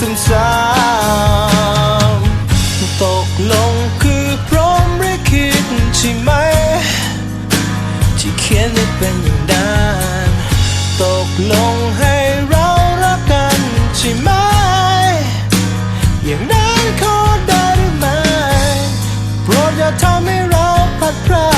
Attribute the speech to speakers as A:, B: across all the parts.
A: ซ้ำๆตกลงคือพร้อมหรือคิดใช่ไหม ที่เขียนให้เป็นอย่างนั้นตกลงให้เรารักกันใช่ไหม อย่างนั้นขอได้หรือไม่โปรดอย่าทำให้เราพัดพรา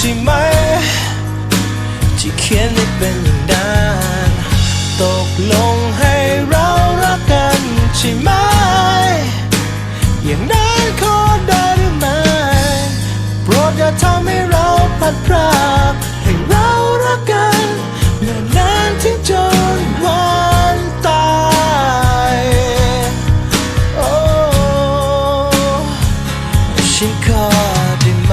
A: ใช่ไหม ที่เขียนให้เป็นอย่างนั้นตกลงให้เรารักกันใช่ไหม อย่างนั้นขอได้หรือไม่โปรดอย่าทำให้เราพลัดพรากให้เรารักกันเมื่อนานถึงจนวันตายโอ้ฉันขอได้ไหม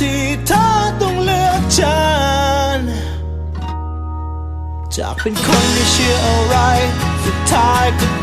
A: ที่เธอต้องเลือกฉัน จากเป็นคนที่เชื่ออะไร สุดท้ายก็